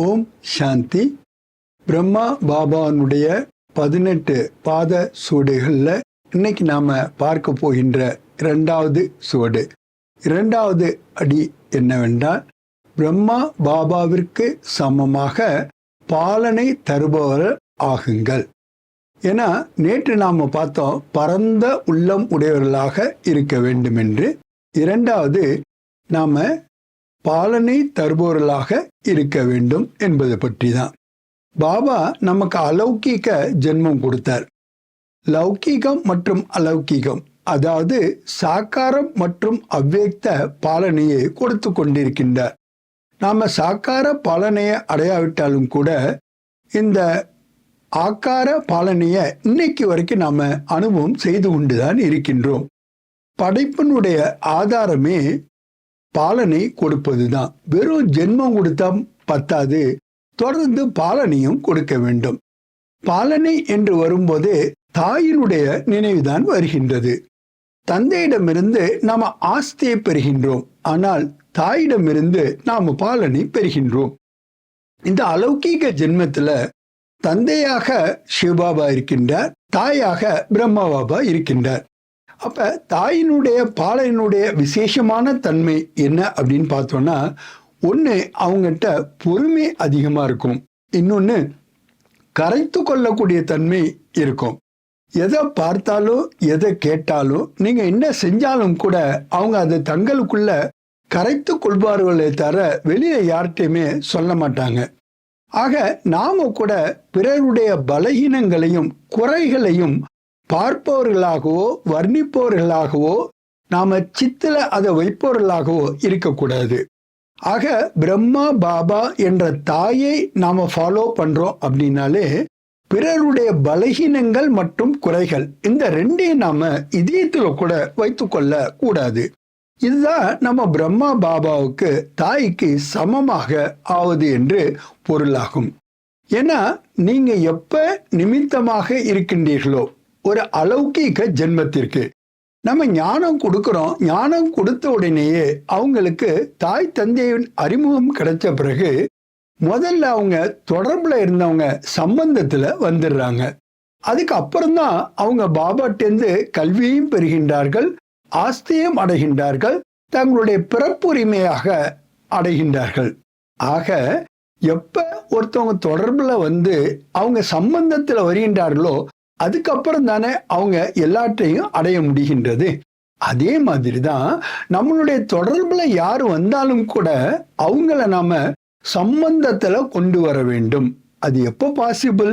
ஓம் சாந்தி. பிரம்மா பாபானுடைய பதினெட்டு பாத சுவடுகளில் இன்னைக்கு நாம் பார்க்க போகின்ற இரண்டாவது சுவடு இரண்டாவது அடி என்னவென்றால் பிரம்மா பாபாவிற்கு சமமாக பாலனை தருபவர் ஆகுங்கள். ஏன்னா நேற்று நாம் பார்த்தோம் பரந்த உள்ளம் உடையவர்களாக இருக்க வேண்டும் என்று இரண்டாவது நாம் பாலனை தருபவர்களாக இருக்க வேண்டும் என்பது பற்றி தான் பாபா நமக்கு அலௌகீக ஜென்மம் கொடுத்தார். லௌகீகம் மற்றும் அலௌகீகம் அதாவது சாக்காரம் மற்றும் அவ்வேக்த பாலனையை கொடுத்து கொண்டிருக்கின்றார். நாம சாக்கார பாலனையை அடையாவிட்டாலும் கூட இந்த ஆக்கார பாலனையை இன்னைக்கு வரைக்கும் நாம அனுபவம் செய்து கொண்டுதான் இருக்கின்றோம். படைப்பினுடைய ஆதாரமே பாலனை கொடுப்பதுதான். வெறும் ஜென்மம் கொடுத்தா பத்தாது. தொடர்ந்து பாலனையும் கொடுக்க வேண்டும். பாலனை என்று வரும்போது தாயினுடைய நினைவுதான் வருகின்றது. தந்தையிடமிருந்து நாம் ஆஸ்தியை பெறுகின்றோம். ஆனால் தாயிடமிருந்து நாம் பாலனை பெறுகின்றோம். இந்த அலௌகீக ஜென்மத்துல தந்தையாக சிவபாபா இருக்கின்றார் தாயாக பிரம்மாபாபா இருக்கின்றார். அப்ப தாயினுடைய பாலையினுடைய விசேஷமான தன்மை என்ன அப்படின்னு பார்த்தோம்னா ஒன்று அவங்ககிட்ட பொறுமை அதிகமாக இருக்கும். இன்னொன்று கரைத்து கொள்ளக்கூடிய தன்மை இருக்கும். எதை பார்த்தாலும் எதை கேட்டாலும் நீங்கள் என்ன செஞ்சாலும் கூட அவங்க அதை தங்களுக்குள்ள கரைத்து கொள்வார்களே தவிர வெளியே யார்கிட்டையுமே சொல்ல மாட்டாங்க. ஆக நாம கூட பிறருடைய பலகீனங்களையும் குறைகளையும் பார்ப்பவர்களாகவோ வர்ணிப்பவர்களாகவோ நாம சித்தில அதை வைப்பவர்களாகவோ இருக்கக்கூடாது. ஆக பிரம்மா பாபா என்ற தாயை நாம ஃபாலோ பண்றோம் அப்படின்னாலே பிறருடைய பலகீனங்கள் மற்றும் குறைகள் இந்த ரெண்டையும் நாம இதயத்தில் கூட வைத்துக்கொள்ள கூடாது இதுதான் நம்ம பிரம்மா பாபாவுக்கு தாய்க்கு சமமாக ஆவது என்று பொருளாகும். ஏன்னா நீங்க எப்ப நிமித்தமாக இருக்கின்றீர்களோ ஒரு அலௌகீக ஜென்மத்திற்கு. நம்ம ஞானம் கொடுக்குறோம். ஞானம் கொடுத்த உடனேயே அவங்களுக்கு தாய் தந்தையின் அறிமுகம் கிடைச்ச பிறகு முதல்ல அவங்க தொடர்புல இருந்தவங்க சம்பந்தத்துல வந்துடுறாங்க. அதுக்கு அப்புறம்தான் அவங்க பாபாட்டேந்து கல்வியையும் பெறுகின்றார்கள் ஆஸ்தியும் அடைகின்றார்கள் தங்களுடைய பிறப்புரிமையாக அடைகின்றார்கள். ஆக எப்ப ஒருத்தவங்க தொடர்புல வந்து அவங்க சம்பந்தத்துல வருகின்றார்களோ அதுக்கப்புறம் தானே அவங்க எல்லாற்றையும் அடைய முடிகின்றது. அதே மாதிரி தான் நம்மளுடைய தொடர்பில் யார் வந்தாலும் கூட அவங்கள நாம சம்பந்தத்தில் கொண்டு வர வேண்டும். அது எப்போ பாசிபிள்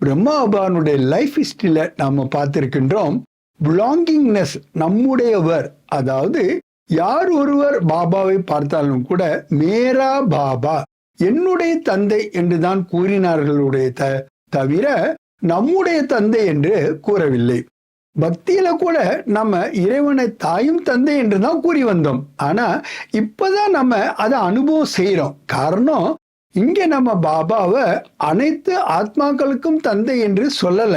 பிரம்மாபானுடைய லைஃப் ஹிஸ்டரியில நாம பார்த்திருக்கின்றோம். பிலாங்கிங்னஸ் நம்முடையவர் அதாவது யார் ஒருவர் பாபாவை பார்த்தாலும் கூட மேரா பாபா என்னுடைய தந்தை என்றுதான் கூறினார்களுடைய த தவிர நம்முடைய தந்தை என்று கூறவில்லை. பக்தியில கூட நம்ம இறைவனை தாயும் தந்தை என்று தான் கூறி வந்தோம். ஆனா இப்பதான் நம்ம அதை அனுபவம் செய்யறோம் காரணம் இங்க நம்ம பாபாவை அனைத்து ஆத்மாக்களுக்கும் தந்தை என்று சொல்லல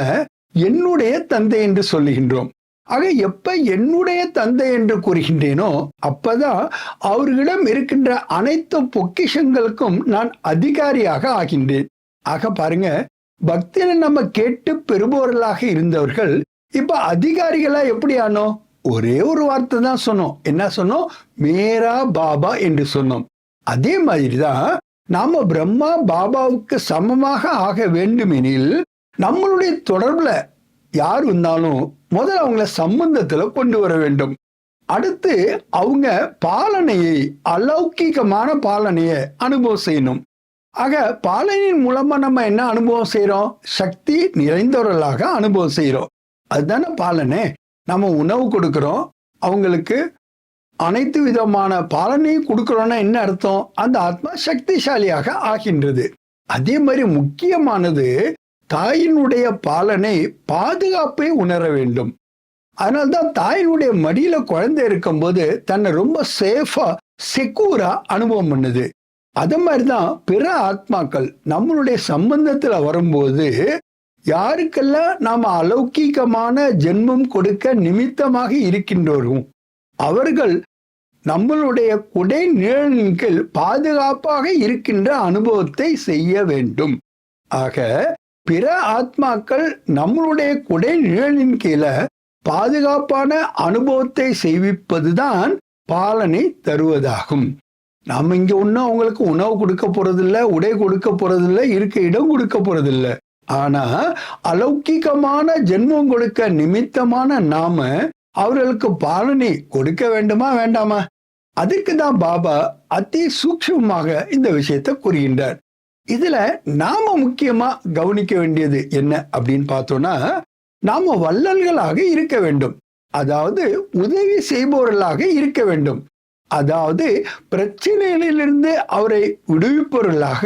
என்னுடைய தந்தை என்று சொல்லுகின்றோம். ஆக எப்ப என்னுடைய தந்தை என்று கூறுகின்றேனோ அப்பதான் அவர்களிடம் இருக்கின்ற அனைத்து பொக்கிஷங்களுக்கும் நான் அதிகாரியாக ஆகின்றேன். ஆக பாருங்க பக்தியில நம்ம கேட்டு பெறுபவர்களாக இருந்தவர்கள் இப்ப அதிகாரிகளா எப்படி ஆனோம் ஒரே ஒரு வார்த்தை தான் சொன்னோம். என்ன சொன்னோம்? மேரா பாபா என்று சொன்னோம். அதே மாதிரிதான் நாம பிரம்மா பாபாவுக்கு சமமாக ஆக வேண்டுமெனில் நம்மளுடைய தொடர்புல யார் வந்தாலும் முதல்ல அவங்கள சம்பந்தத்துல கொண்டு வர வேண்டும். அடுத்து அவங்க பாலனையை அலௌகிகமான பாலனையை அனுபவம் செய்யணும். ஆக பாலனின் மூலமா நம்ம என்ன அனுபவம் செய்யறோம் சக்தி நிறைந்தவர்களாக அனுபவம் செய்யறோம் அதுதானே பாலனே. நம்ம உணவு கொடுக்கிறோம். அவங்களுக்கு அனைத்து விதமான பாலனையும் கொடுக்குறோன்னா என்ன அர்த்தம்? அந்த ஆத்மா சக்திசாலியாக ஆகின்றது. அதே மாதிரி முக்கியமானது தாயினுடைய பாலனை பாதுகாப்பை உணர வேண்டும். அதனால்தான் தாயினுடைய மடியில குழந்தை இருக்கும்போது தன்னை ரொம்ப சேஃபா செக்யூரா அனுபவம் பண்ணுது. அது மாதிரிதான் பிற ஆத்மாக்கள் நம்மளுடைய சம்பந்தத்தில் வரும்போது யாருக்கெல்லாம் நாம் அலௌகீகமான ஜென்மம் கொடுக்க நிமித்தமாக இருக்கின்றோரும் அவர்கள் நம்மளுடைய குடை நிழலின் கீழ் பாதுகாப்பாக இருக்கின்ற அனுபவத்தை செய்ய வேண்டும். ஆக பிற ஆத்மாக்கள் நம்மளுடைய குடை நிழலின் கீழே பாதுகாப்பான அனுபவத்தை செய்விப்பதுதான் பாலனை தருவதாகும். நாம் இங்க ஒன்றும் அவங்களுக்கு உணவு கொடுக்க போகிறதில்ல உடை கொடுக்க போறதில்ல இருக்க இடம் கொடுக்க போகிறதில்ல ஆனா அலௌகிகமான ஜென்மம் கொடுக்க நிமித்தமான நாம அவர்களுக்கு பாலனை கொடுக்க வேண்டுமா வேண்டாமா? அதுக்கு தான் பாபா அதி சூக்ஷமாக இந்த விஷயத்தை கூறுகின்றார். இதுல நாம முக்கியமா கவனிக்க வேண்டியது என்ன அப்படின்னு பார்த்தோம்னா நாம வள்ளல்களாக இருக்க வேண்டும். அதாவது உதவி செய்பவர்களாக இருக்க வேண்டும். அதாவது பிரச்சனைகளிலிருந்து அவரை விடுவிப்பவர்களாக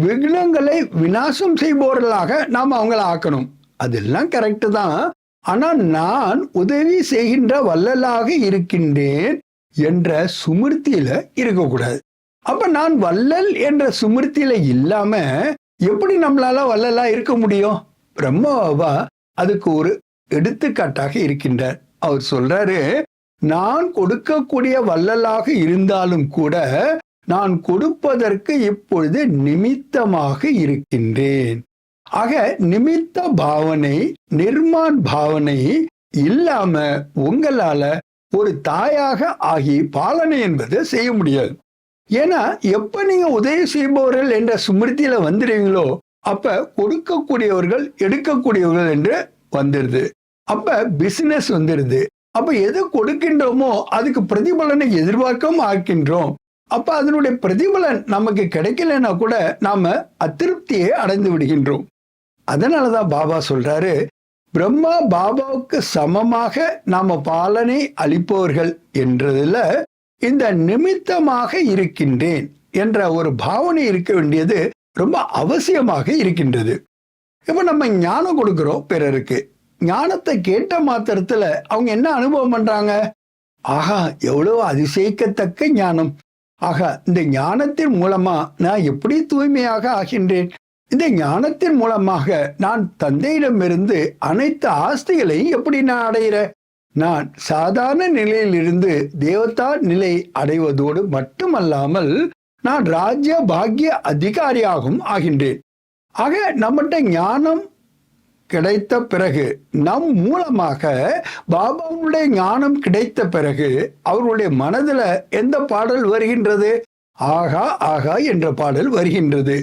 விக்னங்களை விநாசம் செய்பவர்களாக நாம் அவங்கள ஆக்கணும். அதெல்லாம் கரெக்டு தான். ஆனால் நான் உதவி செய்கின்ற வள்ளலாக இருக்கின்றேன் என்ற சுமிர்த்தியில இருக்கக்கூடாது. அப்ப நான் வள்ளல் என்ற சுமிர்த்தியில இல்லாம எப்படி நம்மளால வல்லலா இருக்க முடியும்? பிரம்மாவா அதுக்கு ஒரு எடுத்துக்காட்டாக இருக்கின்றார். அவர் சொல்றாரு நான் கொடுக்கக்கூடிய வள்ளலாக இருந்தாலும் கூட நான் கொடுப்பதற்கு இப்பொழுது நிமித்தமாக இருக்கின்றேன். ஆக நிமித்த பாவனை நிர்மான் பாவனை இல்லாம உங்களால ஒரு தாயாக ஆகி பாலனை என்பதை செய்ய முடியாது. ஏன்னா எப்ப நீங்க உதவி செய்பவர்கள் என்ற சுமிருத்தியில வந்துடுவீங்களோ அப்ப கொடுக்கக்கூடியவர்கள் எடுக்கக்கூடியவர்கள் என்று வந்துடுது. அப்ப பிசினஸ் வந்துடுது. அப்ப எது கொடுக்கின்றோமோ அதுக்கு பிரதிபலனை எதிர்பார்க்கவும் ஆக்கின்றோம். அப்ப அதனுடைய பிரதிபலன் நமக்கு கிடைக்கலன்னா கூட நாம அதிருப்தியை அடைந்து விடுகின்றோம். அதனாலதான் பாபா சொல்றாரு பிரம்மா பாபாவுக்கு சமமாக நாம பாலனை அளிப்பவர்கள் என்றதுல இந்த நிமித்தமாக இருக்கின்றேன் என்ற ஒரு பாவனை இருக்க வேண்டியது ரொம்ப அவசியமாக இருக்கின்றது. இப்ப நம்ம ஞானம் கொடுக்கிறோம் பிறருக்கு. ஞானத்தை கேட்ட மாத்திரத்துல அவங்க என்ன அனுபவம் பண்றாங்க? ஆகா எவ்வளவு அதிசயிக்கத்தக்க ஞானம். ஆகா இந்த ஞானத்தின் மூலமா நான் எப்படி தூய்மையாக ஆகின்றேன்? இந்த ஞானத்தின் மூலமாக நான் தந்தையிடமிருந்து அனைத்து ஆஸ்திகளையும் எப்படி நான் அடையிற? நான் சாதாரண நிலையிலிருந்து தேவதா நிலை அடைவதோடு மட்டுமல்லாமல் நான் ராஜ்ய பாக்ய அதிகாரியாகவும் ஆகின்றேன். ஆக நம்மகிட்ட ஞானம் கிடைத்த பிறகு நம் மூலமாக பாபாவுடைய ஞானம் கிடைத்த பிறகு அவருடைய மனதில் எந்த பாடல் வருகின்றது? ஆகா ஆகா என்ற பாடல் வருகின்றது.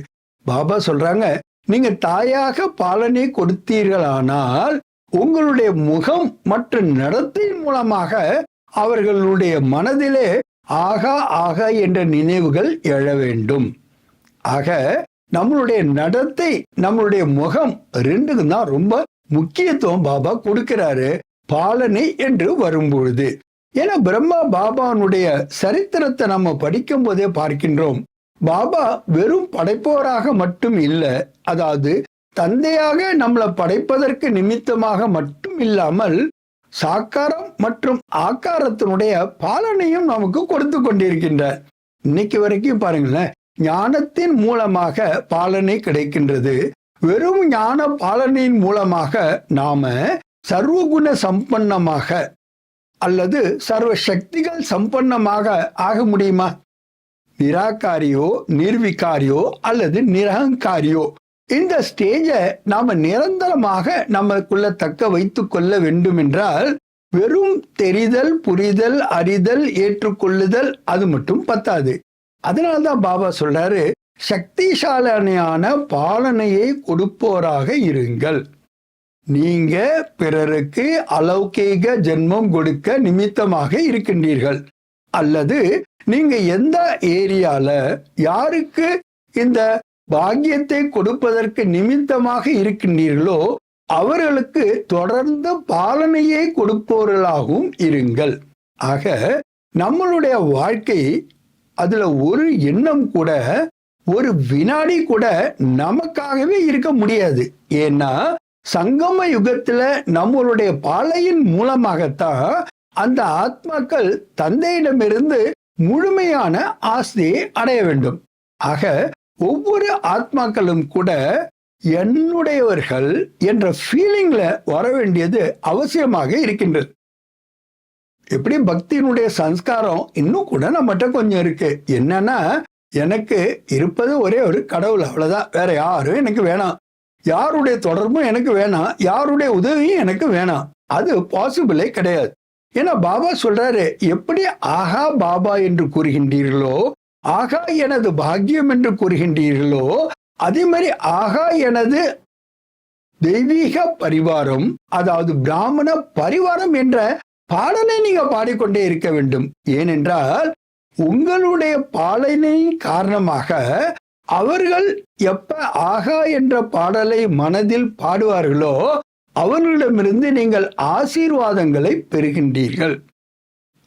பாபா சொல்றாங்க நீங்க தாயாக பாலனை கொடுத்தீர்களானால் உங்களுடைய முகம் மற்றும் நடத்தையின் மூலமாக அவர்களுடைய மனதிலே ஆகா ஆகா என்ற நினைவுகள் எழ வேண்டும். ஆக நம்மளுடைய நடத்தை நம்மளுடைய முகம் ரெண்டுக்கும் தான் ரொம்ப முக்கியத்துவம் பாபா கொடுக்கிறாரு பாலனை என்று வரும்பொழுது. ஏன்னா பிரம்மா பாபானுடைய சரித்திரத்தை நம்ம படிக்கும் போதே பார்க்கின்றோம். பாபா வெறும் படைப்போராக மட்டும் இல்லை அதாவது தந்தையாக நம்மளை படைப்பதற்கு நிமித்தமாக மட்டும் இல்லாமல் சாக்காரம் மற்றும் ஆக்காரத்தினுடைய பாலனையும் நமக்கு கொடுத்து கொண்டிருக்கின்றார். இன்னைக்கு வரைக்கும் பாருங்களேன் ஞானத்தின் மூலமாக பாலனை கிடைக்கின்றது. வெறும் ஞான பாலனின் மூலமாக நாம சர்வகுண சம்பன்னமாக அல்லது சர்வ சக்திகள் சம்பன்னமாக ஆக முடியுமா? நிராகாரியோ நிர்விகாரியோ அல்லது நிரகங்காரியோ? இந்த ஸ்டேஜை நாம நிரந்தரமாக நமக்குள்ள தக்க வைத்து கொள்ள வேண்டும் என்றால் வெறும் தெரிதல் புரிதல் அறிதல் ஏற்றுக்கொள்ளுதல் அது மட்டும் பத்தாது. அதனால்தான் பாபா சொல்றாரு சக்திசாலனையான பாலனையை கொடுப்போராக இருங்கள். நீங்க பிறருக்கு அலௌகீக ஜென்மம் கொடுக்க நிமித்தமாக இருக்கின்றீர்கள். அல்லது நீங்க எந்த ஏரியால யாருக்கு இந்த பாக்கியத்தை கொடுப்பதற்கு நிமித்தமாக இருக்கின்றீர்களோ அவர்களுக்கு தொடர்ந்து பாலனையை கொடுப்பவர்களாகவும் இருங்கள். ஆக நம்மளுடைய வாழ்க்கை அதுல ஒரு எண்ணம் கூட ஒரு வினாடி கூட நமக்காகவே இருக்க முடியாது. ஏன்னா சங்கம யுகத்துல நம்மளுடைய பாலையின் மூலமாகத்தான் அந்த ஆத்மாக்கள் தந்தையிடமிருந்து முழுமையான ஆஸ்தியை அடைய வேண்டும். ஆக ஒவ்வொரு ஆத்மாக்களும் கூட என்னுடையவர்கள் என்ற ஃபீலிங்ல வர வேண்டியது அவசியமாக இருக்கின்றது. எப்படி பக்தியினுடைய சம்ஸ்காரம் இன்னும் கூட நம்மகிட்ட கொஞ்சம் இருக்கு. என்னன்னா எனக்கு இருப்பது ஒரே ஒரு கடவுள் அவ்வளவுதான். வேற யாரும் எனக்கு வேணாம். யாருடைய தொடர்பும் எனக்கு வேணாம். யாருடைய உதவியும் எனக்கு வேணாம். அது பாசிபிளே கிடையாது. ஏன்னா பாபா சொல்றாரு எப்படி ஆகா பாபா என்று கூறுகின்றீர்களோ ஆகா எனது பாக்கியம் என்று கூறுகின்றீர்களோ அதே மாதிரி ஆகா எனது தெய்வீக பரிவாரம் அதாவது பிராமண பரிவாரம் என்ற பாடலை நீங்க பாடிக்கொண்டே இருக்க வேண்டும். ஏனென்றால் உங்களுடைய பாடலின் காரணமாக அவர்கள் எப்ப ஆகா என்ற பாடலை மனதில் பாடுவார்களோ அவர்களிடமிருந்து நீங்கள் ஆசீர்வாதங்களை பெறுகின்றீர்கள்.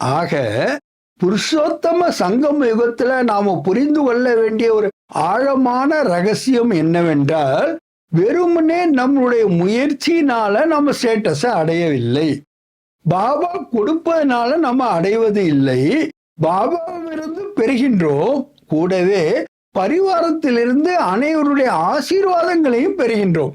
ஆக புருஷோத்தம சங்கம் யுகத்துல நாம புரிந்து கொள்ள வேண்டிய ஒரு ஆழமான ரகசியம் என்னவென்றால் வெறுமனே நம்மளுடைய முயற்சியினால நம்ம ஸ்டேட்டஸை அடையவில்லை. பாபா கொடுப்பதனால நம்ம அடைவது இல்லை. பாபாவிலிருந்து பெறுகின்றோம். கூடவே பரிவாரத்திலிருந்து அனைவருடைய ஆசீர்வாதங்களையும் பெறுகின்றோம்.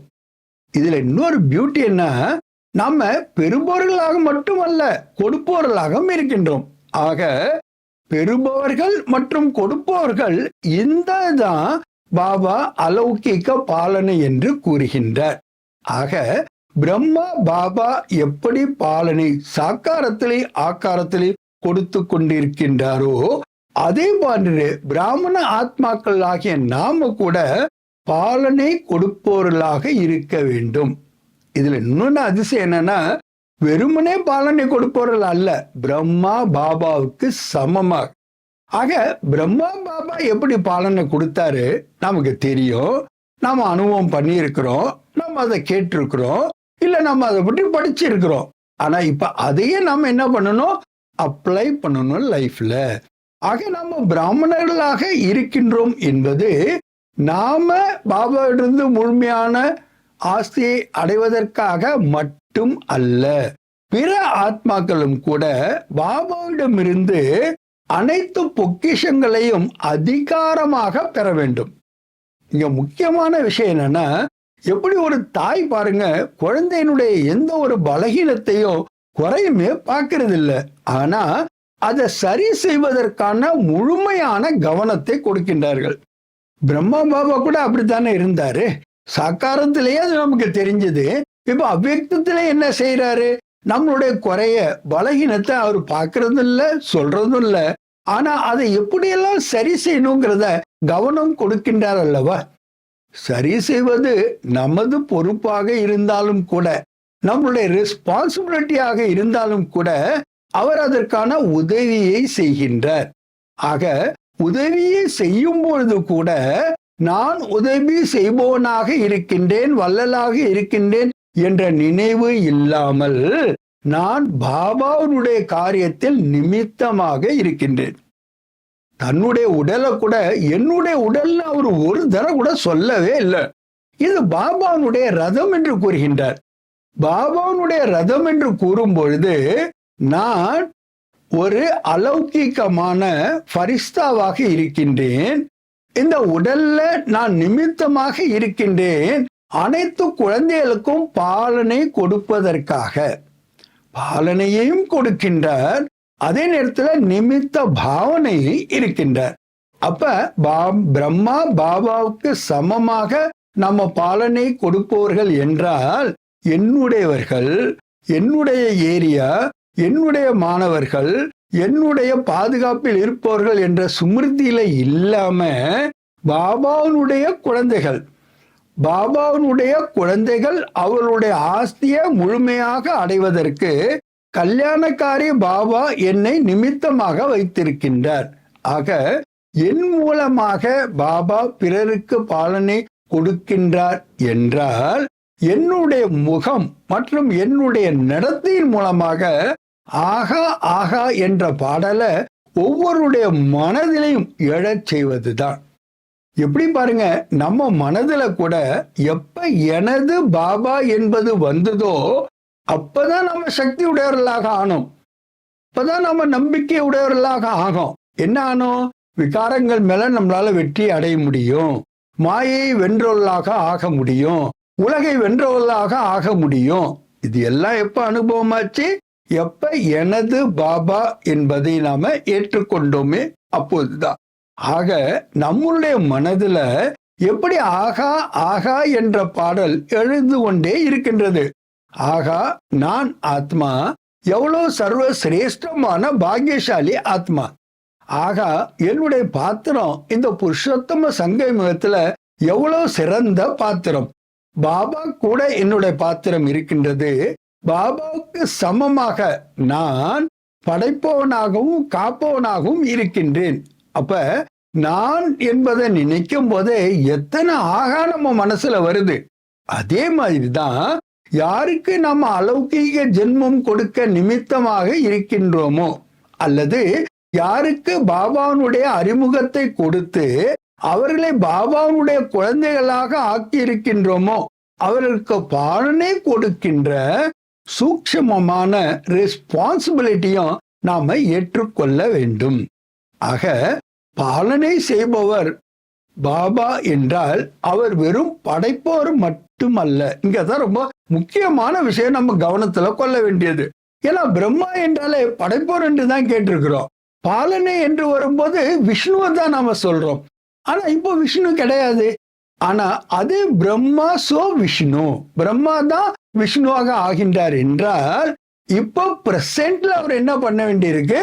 இதுல இன்னொரு பியூட்டி என்ன? நம்ம பெறுபவர்களாக மட்டுமல்ல கொடுப்பவர்களாகவும் இருக்கின்றோம். ஆக பெறுபவர்கள் மற்றும் கொடுப்பவர்கள் இந்த தான் பாபா அலௌகிக்க பாலனை என்று கூறுகின்றார். ஆக பிரம்மா பாபா எப்படி பாலனை சாக்காரத்திலே ஆக்காரத்திலே கொடுத்து கொண்டிருக்கின்றாரோ அதே போன்று பிராமண ஆத்மாக்கள் ஆகிய நாம கூட பாலனை கொடுப்பவர்களாக இருக்க வேண்டும். இதுல இன்னொன்னு அதிசயம் என்னன்னா வெறுமனே பாலனை கொடுப்பவர்கள் அல்ல பிரம்மா பாபாவுக்கு சமமாக ஆக பிரம்மா பாபா எப்படி பாலனை கொடுத்தாரு நமக்கு தெரியும். நாம அனுபவம் பண்ணியிருக்கிறோம் நம்ம அதை கேட்டிருக்கிறோம். இல்லை நம்ம அதை பற்றி படிச்சிருக்கிறோம். ஆனால் இப்போ அதையே நம்ம என்ன பண்ணணும்? அப்ளை பண்ணணும் லைஃப்ல ஆக நம்ம பிராமணர்களாக இருக்கின்றோம் என்பது நாம பாபாவிலிருந்து முழுமையான ஆஸ்தியை அடைவதற்காக மட்டும் அல்ல. பிற ஆத்மாக்களும் கூட பாபாவிடமிருந்து அனைத்து பொக்கிஷங்களையும் அதிகாரமாக பெற வேண்டும். இங்க முக்கியமான விஷயம் என்னன்னா எப்படி ஒரு தாய் பாருங்க குழந்தையினுடைய எந்த ஒரு பலகீனத்தையும் குறையுமே பார்க்கறது இல்லை ஆனா அதை சரி செய்வதற்கான முழுமையான கவனத்தை கொடுக்கின்றார்கள். பிரம்மா பாபா கூட அப்படித்தானே இருந்தாரு? சாக்காரத்திலேயே அது நமக்கு தெரிஞ்சது. இப்ப அவ்வியக்தத்திலே என்ன செய்யறாரு நம்மளுடைய குறைய பலகீனத்தை அவர் பார்க்கறதும் இல்லை சொல்றதும் இல்லை ஆனா அதை எப்படியெல்லாம் சரி செய்யணுங்கிறத கவனம் கொடுக்கின்றார் அல்லவா? சரி செய்வது நமது பொறுப்பாக இருந்தாலும் கூட நம்மளுடைய ரெஸ்பான்சிபிலிட்டியாக இருந்தாலும் கூட அவர் அதற்கான உதவியை செய்கின்றார். ஆக உதவியை செய்யும் பொழுது கூட நான் உதவி செய்பவனாக இருக்கின்றேன் வள்ளலாக இருக்கின்றேன் என்ற நினைவு இல்லாமல் நான் பாபாவுடைய காரியத்தில் நிமித்தமாக இருக்கின்றேன். தன்னுடைய உடலை கூட என்னுடைய உடல்னு அவர் ஒரு தடவை கூட சொல்லவே இல்லை. இது பாபானுடைய ரதம் என்று கூறுகின்றார். பாபானுடைய ரதம் என்று கூறும் பொழுது நான் ஒரு அலௌகிகமான ஃபரிஸ்தாவாக இருக்கின்றேன். இந்த உடல்ல நான் நிமித்தமாக இருக்கின்றேன். அனைத்து குழந்தைகளுக்கும் பாலனை கொடுப்பதற்காக. பாலனையையும் கொடுக்கின்றார். அதே நேரத்துல நிமித்த பாவனை இருக்கின்றார். அப்ப பா பிரம்மா பாபாவுக்கு சமமாக நம்ம பாலனை கொடுப்பவர்கள் என்றால் என்னுடையவர்கள் என்னுடைய ஏரியா என்னுடைய மாணவர்கள் என்னுடைய பாதுகாப்பில் இருப்பவர்கள் என்ற சுமிருதியில இல்லாம பாபாவினுடைய குழந்தைகள் பாபாவினுடைய குழந்தைகள் அவளுடைய ஆஸ்தியை முழுமையாக அடைவதற்கு கல்யாணக்காரி பாபா என்னை நிமித்தமாக வைத்திருக்கின்றார். ஆக என் மூலமாக பாபா பிறருக்கு பாலனை கொடுக்கின்றார் என்றால் என்னுடைய முகம் மற்றும் என்னுடைய நடத்தையின் மூலமாக ஆகா ஆகா என்ற பாடலை ஒவ்வொருடைய மனதிலையும் எழச் செய்வதுதான். எப்படி பாருங்க நம்ம மனதில் கூட எப்ப எனது பாபா என்பது வந்ததோ அப்பதான் நம்ம சக்தி உடையவர்களாக ஆனோம். அப்பதான் நம்ம நம்பிக்கை உடையவர்களாக ஆகும். என்ன ஆனோம்? விகாரங்கள் மேல நம்மளால வெற்றி அடைய முடியும். மாயை வென்றவர்களாக ஆக முடியும். உலகை வென்றவர்களாக ஆக முடியும். இது எல்லாம் எப்ப அனுபவமாச்சு? எப்ப எனது பாபா என்பதை நாம ஏற்றுக்கொண்டோமே அப்போதுதான். ஆக நம்முடைய மனதுல எப்படி ஆகா ஆகா என்ற பாடல் எழுந்து கொண்டே இருக்கின்றது. ஆகா நான் ஆத்மா எவ்வளோ சர்வ சிரேஷ்டமான பாக்யசாலி ஆத்மா. ஆகா என்னுடைய பாத்திரம் இந்த புருஷோத்தம சங்கமத்துல எவ்வளோ சிறந்த பாத்திரம். பாபா கூட என்னுடைய பாத்திரம் இருக்கின்றது. பாபாவுக்கு சமமாக நான் படைப்பவனாகவும் காப்பவனாகவும் இருக்கின்றேன். அப்ப நான் என்பதை நினைக்கும் போதே எத்தனை ஆகா நம்ம மனசுல வருது. அதே மாதிரிதான் யாருக்கு நம்ம அலௌகீக ஜென்மம் கொடுக்க நிமித்தமாக இருக்கின்றோமோ? அல்லது யாருக்கு பாபாவுடைய அறிமுகத்தை கொடுத்து அவர்களை பாபாவுடைய குழந்தைகளாக ஆக்கி இருக்கின்றோமோ அவர்களுக்கு பாலனை கொடுக்கின்ற சூக்ஷமமான ரெஸ்பான்சிபிலிட்டியும் நாம ஏற்றுக்கொள்ள வேண்டும். ஆக பாலனை செய்பவர் பாபா என்றால் அவர் வெறும் படைப்பவர் மட்டுமல்ல இங்கதான் ரொம்ப முக்கியமான விஷயம் நம்ம கவனத்துல கொள்ள வேண்டியது. ஏன்னா பிரம்மா என்றாலே படைப்போர் என்று தான் கேட்டிருக்கிறோம். பாலனை என்று வரும்போது விஷ்ணுவை தான் நாம சொல்றோம். ஆனா இப்போ விஷ்ணு கிடையாது. ஆனா அது பிரம்மா சோ விஷ்ணு. பிரம்மா தான் விஷ்ணுவாக ஆகின்றார் என்றால் இப்போ பிரசன்ட்ல அவர் என்ன பண்ண வேண்டியிருக்கு?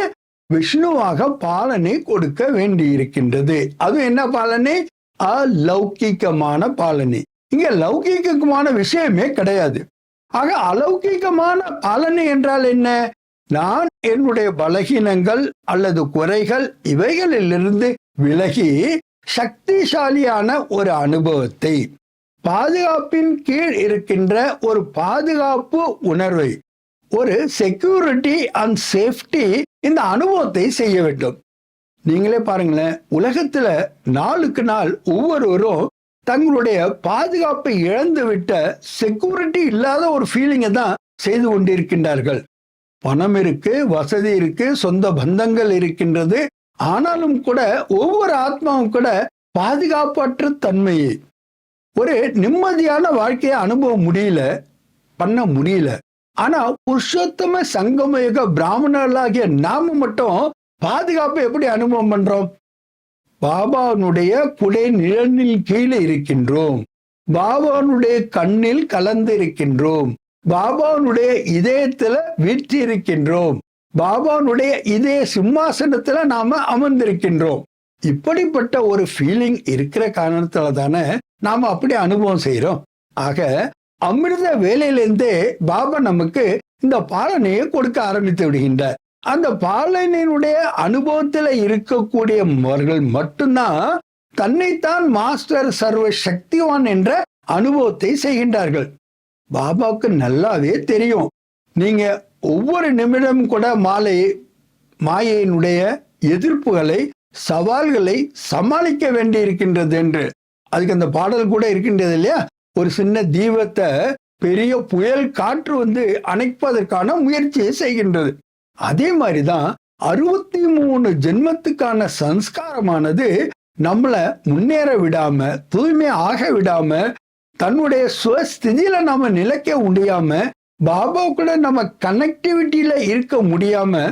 விஷ்ணுவாக பாலனை கொடுக்க வேண்டி இருக்கின்றது அது என்ன பாலனை? அலௌகிக்கமான பாலனை. இங்க லௌகீகமான விஷயமே கிடையாது. ஆக அலௌகீகமான பலன் என்றால் என்ன? நான் என்னுடைய பலகீனங்கள் அல்லது குறைகள் இவைகளிலிருந்து விலகி சக்திசாலியான ஒரு அனுபவத்தை பாதுகாப்பின் கீழ் இருக்கின்ற ஒரு பாதுகாப்பு உணர்வை ஒரு செக்யூரிட்டி அண்ட் சேஃப்டி இந்த அனுபவத்தை செய்ய வேண்டும். நீங்களே பாருங்களேன் உலகத்துல நாளுக்கு நாள் ஒவ்வொருவரும் தங்களுடைய பாதுகாப்பை இழந்துவிட்ட செக்யூரிட்டி இல்லாத ஒரு ஃபீலிங்கை தான் செய்து கொண்டிருக்கின்றார்கள். பணம் இருக்கு வசதி இருக்கு சொந்த பந்தங்கள் இருக்கின்றது. ஆனாலும் கூட ஒவ்வொரு ஆத்மாவும் கூட பாதுகாப்பற்ற தன்மையை ஒரு நிம்மதியான வாழ்க்கையை அனுபவ முடியல பண்ண முடியல. ஆனா புருஷோத்தம சங்கமயுக பிராமணர்களாகிய நாம மட்டும் பாதுகாப்பை எப்படி அனுபவம் பண்றோம்? பாபானுடைய குடை நிழலில் கீழே இருக்கின்றோம். பாபானுடைய கண்ணில் கலந்து இருக்கின்றோம் பாபானுடைய இதயத்துல வீற்றி இருக்கின்றோம். பாபானுடைய இதய சிம்மாசனத்துல நாம அமர்ந்திருக்கின்றோம். இப்படிப்பட்ட ஒரு ஃபீலிங் இருக்கிற காரணத்துல தானே நாம அப்படி அனுபவம் செய்யறோம் ஆக அமிர்த வேலையிலிருந்தே பாபா நமக்கு இந்த பாலனையை கொடுக்க ஆரம்பித்து விடுகின்றார். அந்த பாலனினுடைய அனுபவத்தில் இருக்கக்கூடியவர்கள் மட்டும்தான் தன்னைத்தான் மாஸ்டர் சர்வ சக்திவான் என்ற அனுபவத்தை செய்கின்றார்கள். பாபாவுக்கு நல்லாவே தெரியும். நீங்க ஒவ்வொரு நிமிடம் கூட மாலை மாயையினுடைய எதிர்ப்புகளை சவால்களை சமாளிக்க வேண்டி இருக்கின்றது என்று. அதுக்கு அந்த பாடல் கூட இருக்கின்றது இல்லையா? ஒரு சின்ன தீபத்தை பெரிய புயல் காற்று வந்து அணைப்பதற்கான முயற்சியை செய்கின்றது. அதே மாதிரி தான் அறுபத்தி மூணு ஜென்மத்துக்கான சன்ஸ்காரமானது நம்மள முன்னேற விடாம தூய்மை ஆக விடாம தன்னுடைய சுவஸ்திதியில நாம நிலைக்க முடியாம பாபா கூட நம்ம கனெக்டிவிட்டியில இருக்க முடியாம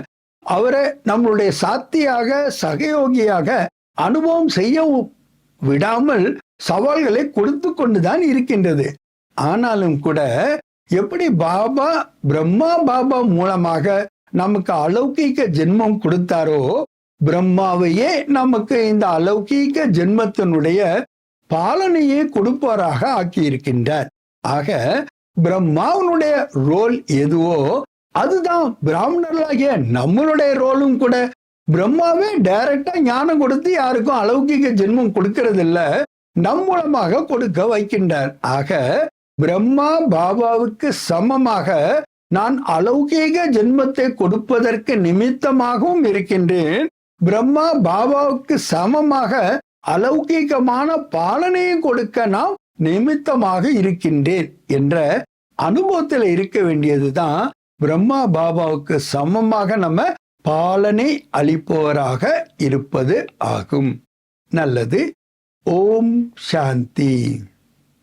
அவரை நம்மளுடைய சாத்தியாக சகயோகியாக அனுபவம் செய்ய விடாமல் சவால்களை கொடுத்து கொண்டுதான் இருக்கின்றது. ஆனாலும் கூட எப்படி பாபா பிரம்மா பாபா மூலமாக நமக்கு அலௌகீக ஜென்மம் கொடுத்தாரோ பிரம்மாவையே நமக்கு இந்த அலௌகீக ஜென்மத்தினுடைய பாலனையே கொடுப்பவராக ஆக்கியிருக்கின்றார். ஆக பிரம்மாவனுடைய ரோல் எதுவோ அதுதான் பிராமணர்களாகிய நம்மளுடைய ரோலும் கூட. பிரம்மாவே டைரக்டா ஞானம் கொடுத்து யாருக்கும் அலௌகிக ஜென்மம் கொடுக்கறது இல்ல நம் மூலமாக கொடுக்க வைக்கின்றார். ஆக பிரம்மா பாபாவுக்கு சமமாக நான் அலௌகீக ஜென்மத்தை கொடுப்பதற்கு நிமித்தமாகவும் இருக்கின்றேன். பிரம்மா பாபாவுக்கு சமமாக அலௌகீகமான பாலனையும் கொடுக்க நான் நிமித்தமாக இருக்கின்றேன் என்ற அனுபவத்தில் இருக்க வேண்டியதுதான் பிரம்மா பாபாவுக்கு சமமாக நம்ம பாலனை அளிப்பவராக இருப்பது ஆகும். நல்லது. ஓம் சாந்தி.